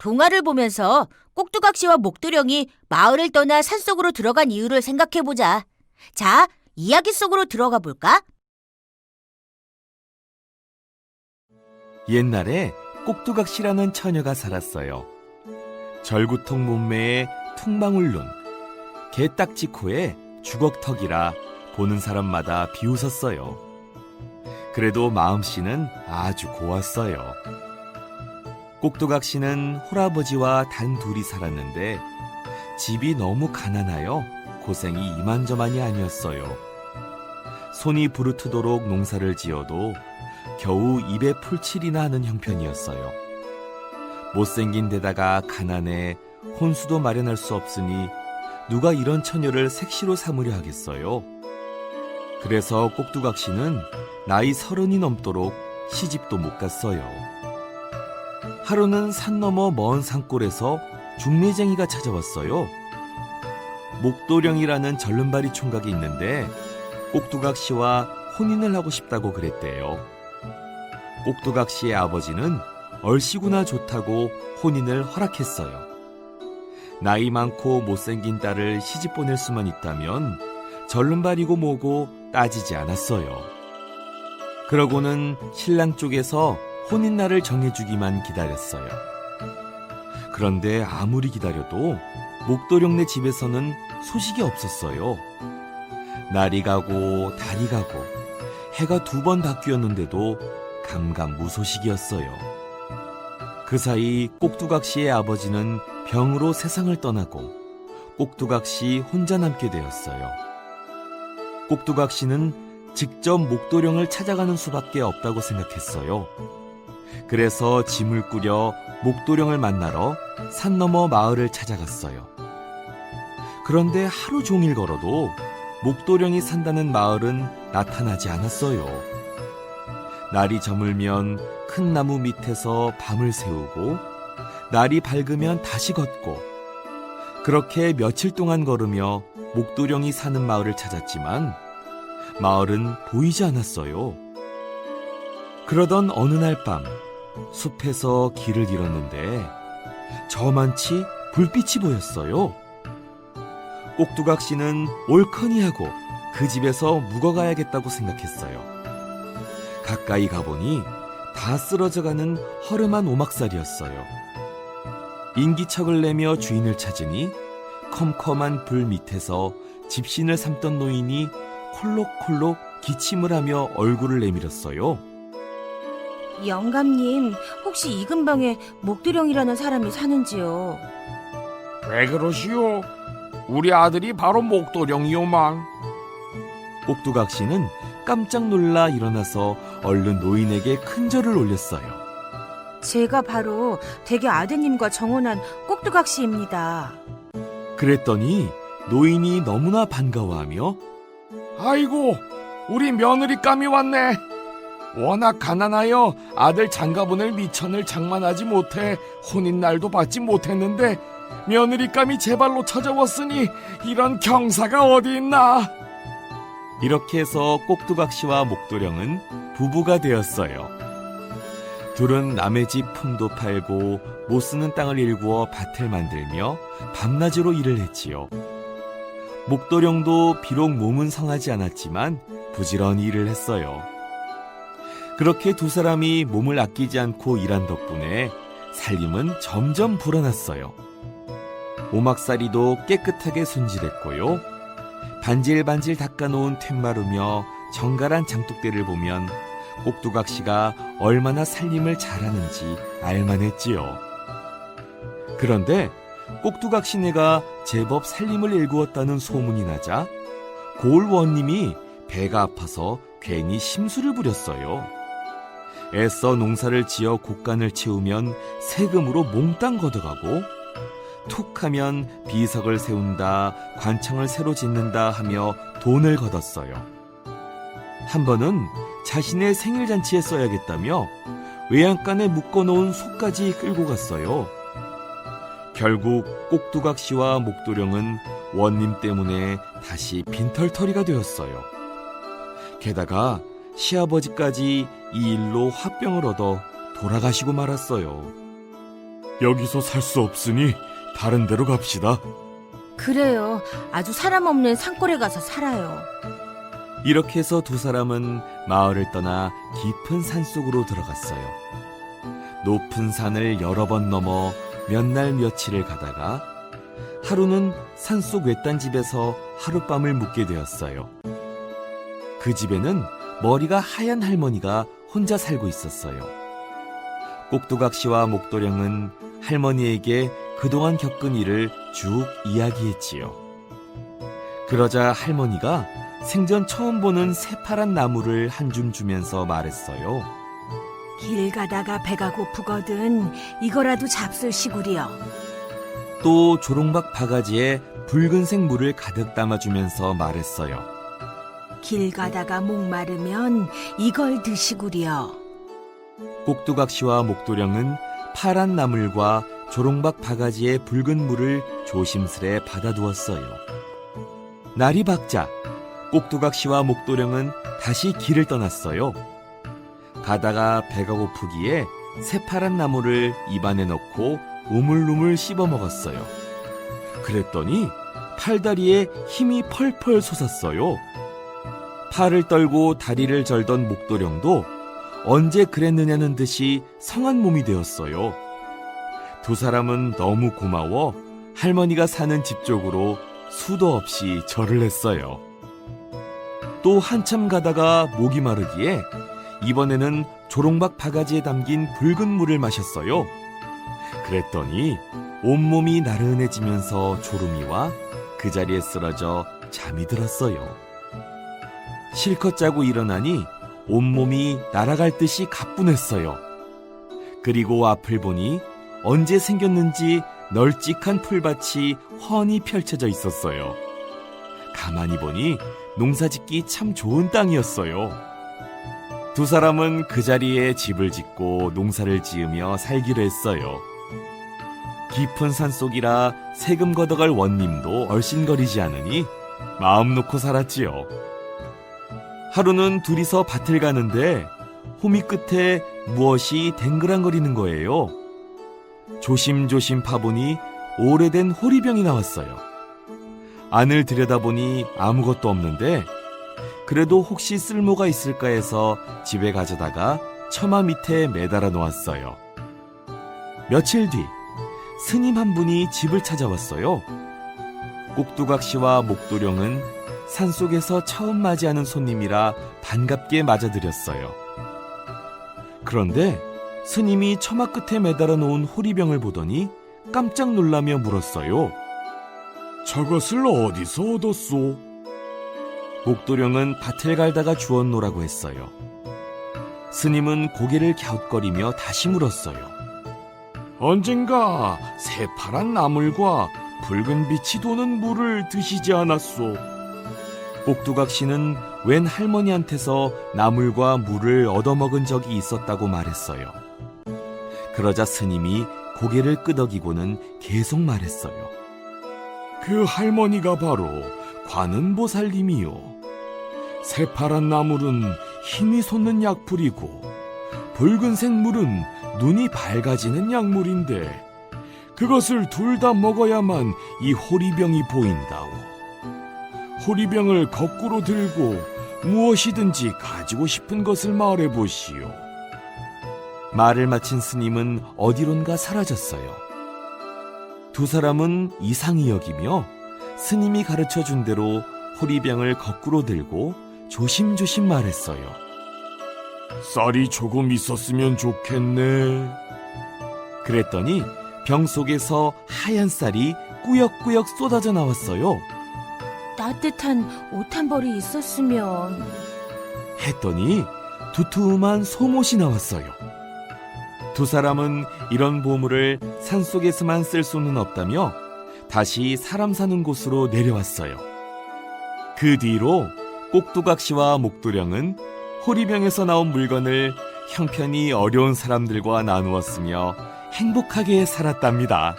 동화를 보면서 꼭두각 씨와 목도령이 마을을 떠나 산속으로 들어간 이유를 생각해보자. 자, 이야기 속으로 들어가 볼까? 옛날에 꼭두각시라는 처녀가 살았어요. 절구통 몸매에 퉁방울 눈, 개딱지 코에 주걱턱이라 보는 사람마다 비웃었어요. 그래도 마음씨는 아주 고왔어요. 꼭두각시는 홀아버지와 단 둘이 살았는데 집이 너무 가난하여 고생이 이만저만이 아니었어요. 손이 부르트도록 농사를 지어도 겨우 입에 풀칠이나 하는 형편이었어요. 못생긴 데다가 가난해 혼수도 마련할 수 없으니 누가 이런 처녀를 색시로 삼으려 하겠어요. 그래서 꼭두각 씨는 나이 서른이 넘도록 시집도 못 갔어요. 하루는 산 너머 먼 산골에서 중매쟁이가 찾아왔어요. 목도령이라는 절름발이 총각이 있는데 꼭두각 씨와 혼인을 하고 싶다고 그랬대요. 꼭두각 씨의 아버지는 얼씨구나 좋다고 혼인을 허락했어요. 나이 많고 못생긴 딸을 시집 보낼 수만 있다면 절름발이고 뭐고 따지지 않았어요. 그러고는 신랑 쪽에서 혼인날을 정해주기만 기다렸어요. 그런데 아무리 기다려도 목도령네 집에서는 소식이 없었어요. 날이 가고 달이 가고 해가 두 번 바뀌었는데도 감감무소식이었어요. 그 사이 꼭두각 씨의 아버지는 병으로 세상을 떠나고 꼭두각 씨 혼자 남게 되었어요. 꼭두각 씨는 직접 목도령을 찾아가는 수밖에 없다고 생각했어요. 그래서 짐을 꾸려 목도령을 만나러 산 너머 마을을 찾아갔어요. 그런데 하루 종일 걸어도 목도령이 산다는 마을은 나타나지 않았어요. 날이 저물면 큰 나무 밑에서 밤을 새우고 날이 밝으면 다시 걷고 그렇게 며칠 동안 걸으며 목도령이 사는 마을을 찾았지만 마을은 보이지 않았어요. 그러던 어느 날 밤 숲에서 길을 잃었는데 저만치 불빛이 보였어요. 꼭두각 씨는 옳거니 하고 그 집에서 묵어가야겠다고 생각했어요. 가까이 가보니 다 쓰러져가는 허름한 오막살이었어요. 인기척을 내며 주인을 찾으니 컴컴한 불 밑에서 집신을 삼던 노인이 콜록콜록 기침을 하며 얼굴을 내밀었어요. 영감님, 혹시 이 근방에 목도령이라는 사람이 사는지요? 왜 그러시오? 우리 아들이 바로 목도령이오만. 꼭두각 씨는 깜짝 놀라 일어나서 얼른 노인에게 큰 절을 올렸어요. 제가 바로 대개 아드님과 정혼한 꼭두각 씨입니다. 그랬더니 노인이 너무나 반가워하며 아이고, 우리 며느리감이 왔네. 워낙 가난하여 아들 장가보낼 미천을 장만하지 못해 혼인날도 받지 못했는데 며느리감이 제 발로 찾아왔으니 이런 경사가 어디 있나? 이렇게 해서 꼭두각 씨와 목도령은 부부가 되었어요. 둘은 남의 집 품도 팔고 못 쓰는 땅을 일구어 밭을 만들며 밤낮으로 일을 했지요. 목도령도 비록 몸은 성하지 않았지만 부지런히 일을 했어요. 그렇게 두 사람이 몸을 아끼지 않고 일한 덕분에 살림은 점점 불어났어요. 오막살이도 깨끗하게 손질했고요. 반질반질 닦아놓은 툇마루며 정갈한 장독대를 보면 꼭두각 씨가 얼마나 살림을 잘하는지 알만했지요. 그런데 꼭두각 씨네가 제법 살림을 일구었다는 소문이 나자 고을원님이 배가 아파서 괜히 심술을 부렸어요. 애써 농사를 지어 곡간을 채우면 세금으로 몽땅 걷어가고 툭 하면 비석을 세운다, 관청을 새로 짓는다 하며 돈을 걷었어요. 한 번은 자신의 생일 잔치에 써야겠다며 외양간에 묶어놓은 소까지 끌고 갔어요. 결국 꼭두각 씨와 목도령은 원님 때문에 다시 빈털터리가 되었어요. 게다가 시아버지까지 이 일로 화병을 얻어 돌아가시고 말았어요. 여기서 살 수 없으니 다른 데로 갑시다. 그래요. 아주 사람 없는 산골에 가서 살아요. 이렇게 해서 두 사람은 마을을 떠나 깊은 산 속으로 들어갔어요. 높은 산을 여러 번 넘어 몇 날 며칠을 가다가 하루는 산속 외딴 집에서 하룻밤을 묵게 되었어요. 그 집에는 머리가 하얀 할머니가 혼자 살고 있었어요. 꼭두각 씨와 목도령은 할머니에게 그동안 겪은 일을 쭉 이야기했지요. 그러자 할머니가 생전 처음 보는 새파란 나무를 한 줌 주면서 말했어요. 길 가다가 배가 고프거든 이거라도 잡술 시구리여. 또 조롱박 바가지에 붉은색 물을 가득 담아주면서 말했어요. 길 가다가 목마르면 이걸 드시구리여. 꼭두각 씨와 목도령은 파란 나물과 조롱박 바가지에 붉은 물을 조심스레 받아두었어요. 날이 밝자 꼭두각 씨와 목도령은 다시 길을 떠났어요. 가다가 배가 고프기에 새파란 나물을 입안에 넣고 우물우물 씹어 먹었어요. 그랬더니 팔다리에 힘이 펄펄 솟았어요. 팔을 떨고 다리를 절던 목도령도 언제 그랬느냐는 듯이 성한 몸이 되었어요. 두 사람은 너무 고마워 할머니가 사는 집 쪽으로 수도 없이 절을 했어요. 또 한참 가다가 목이 마르기에 이번에는 조롱박 바가지에 담긴 붉은 물을 마셨어요. 그랬더니 온몸이 나른해지면서 졸음이 와 그 자리에 쓰러져 잠이 들었어요. 실컷 자고 일어나니 온몸이 날아갈 듯이 가뿐했어요. 그리고 앞을 보니 언제 생겼는지 널찍한 풀밭이 훤히 펼쳐져 있었어요. 가만히 보니 농사 짓기 참 좋은 땅이었어요. 두 사람은 그 자리에 집을 짓고 농사를 지으며 살기로 했어요. 깊은 산 속이라 세금 걷어갈 원님도 얼씬거리지 않으니 마음 놓고 살았지요. 하루는 둘이서 밭을 가는데 호미 끝에 무엇이 댕그랑거리는 거예요. 조심조심 파보니 오래된 호리병이 나왔어요. 안을 들여다보니 아무것도 없는데 그래도 혹시 쓸모가 있을까 해서 집에 가져다가 처마 밑에 매달아 놓았어요. 며칠 뒤 스님 한 분이 집을 찾아왔어요. 꼭두각 씨와 목도령은 산속에서 처음 맞이하는 손님이라 반갑게 맞아드렸어요. 그런데 스님이 처마 끝에 매달아 놓은 호리병을 보더니 깜짝 놀라며 물었어요. 저것을 어디서 얻었소? 목도령은 밭을 갈다가 주웠노라고 했어요. 스님은 고개를 갸웃거리며 다시 물었어요. 언젠가 새파란 나물과 붉은 빛이 도는 물을 드시지 않았소? 꼭두각 씨는 웬 할머니한테서 나물과 물을 얻어먹은 적이 있었다고 말했어요. 그러자 스님이 고개를 끄덕이고는 계속 말했어요. 그 할머니가 바로 관음보살님이요. 새파란 나물은 힘이 솟는 약불이고 붉은색 물은 눈이 밝아지는 약물인데 그것을 둘 다 먹어야만 이 호리병이 보인다오. 호리병을 거꾸로 들고 무엇이든지 가지고 싶은 것을 말해 보시오. 말을 마친 스님은 어디론가 사라졌어요. 두 사람은 이상히 여기며 스님이 가르쳐 준 대로 호리병을 거꾸로 들고 조심조심 말했어요. 쌀이 조금 있었으면 좋겠네. 그랬더니 병 속에서 하얀 쌀이 꾸역꾸역 쏟아져 나왔어요. 따뜻한 옷 한 벌이 있었으면. 했더니 두툼한 속옷이 나왔어요. 두 사람은 이런 보물을 산속에서만 쓸 수는 없다며 다시 사람 사는 곳으로 내려왔어요. 그 뒤로 꼭두각 씨와 목도령은 호리병에서 나온 물건을 형편이 어려운 사람들과 나누었으며 행복하게 살았답니다.